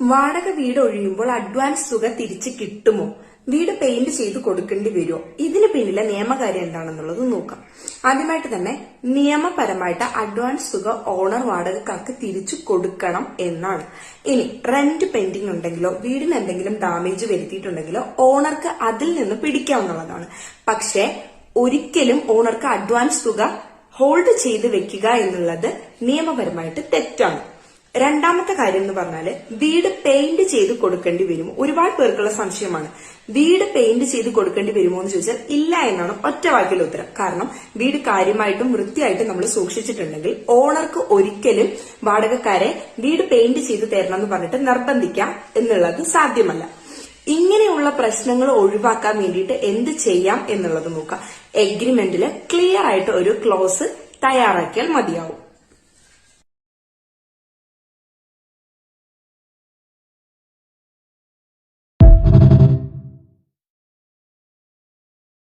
വാടക വീട് ഒഴിയുമ്പോൾ അഡ്വാൻസ് തുക തിരിച്ച് കിട്ടുമോ? വീട് പെയിന്റ് ചെയ്ത് കൊടുക്കേണ്ടി വരുമോ? ഇതിന് പിന്നിലെ നിയമകാര്യം എന്താണെന്നുള്ളത് നോക്കാം. ആദ്യമായിട്ട് തന്നെ നിയമപരമായിട്ട് അഡ്വാൻസ് തുക ഓണർ വാടകക്കാർക്ക് തിരിച്ചു കൊടുക്കണം എന്നാണ്. ഇനി റെന്റ് പെൻഡിംഗ് ഉണ്ടെങ്കിലോ വീടിന് എന്തെങ്കിലും ഡാമേജ് വരുത്തിയിട്ടുണ്ടെങ്കിലോ ഓണർക്ക് അതിൽ നിന്ന് പിടിക്കാവുന്നതാണ്. പക്ഷേ ഒരിക്കലും ഓണർക്ക് അഡ്വാൻസ് തുക ഹോൾഡ് ചെയ്ത് വെക്കുക എന്നുള്ളത് നിയമപരമായിട്ട് തെറ്റാണ്. രണ്ടാമത്തെ കാര്യം എന്ന് പറഞ്ഞാൽ വീട് പെയിന്റ് ചെയ്ത് കൊടുക്കേണ്ടി വരും ഒരുപാട് പേർക്കുള്ള സംശയമാണ്. വീട് പെയിന്റ് ചെയ്ത് കൊടുക്കേണ്ടി വരുമോ എന്ന് ചോദിച്ചാൽ ഇല്ല എന്നാണ് ഒറ്റ വാക്കിൽ ഉത്തരം. കാരണം വീട് കാര്യമായിട്ടും വൃത്തിയായിട്ടും നമ്മൾ സൂക്ഷിച്ചിട്ടുണ്ടെങ്കിൽ ഓണർക്ക് ഒരിക്കലും വാടകക്കാരെ വീട് പെയിന്റ് ചെയ്ത് തരണം എന്ന് പറഞ്ഞിട്ട് നിർബന്ധിക്കാം എന്നുള്ളത് സാധ്യമല്ല. ഇങ്ങനെയുള്ള പ്രശ്നങ്ങൾ ഒഴിവാക്കാൻ വേണ്ടിയിട്ട് എന്ത് ചെയ്യാം എന്നുള്ളത് നോക്കാം എഗ്രിമെന്റിൽ ക്ലിയർ ആയിട്ട് ഒരു ക്ലോസ് തയ്യാറാക്കിയാൽ മതിയാവും.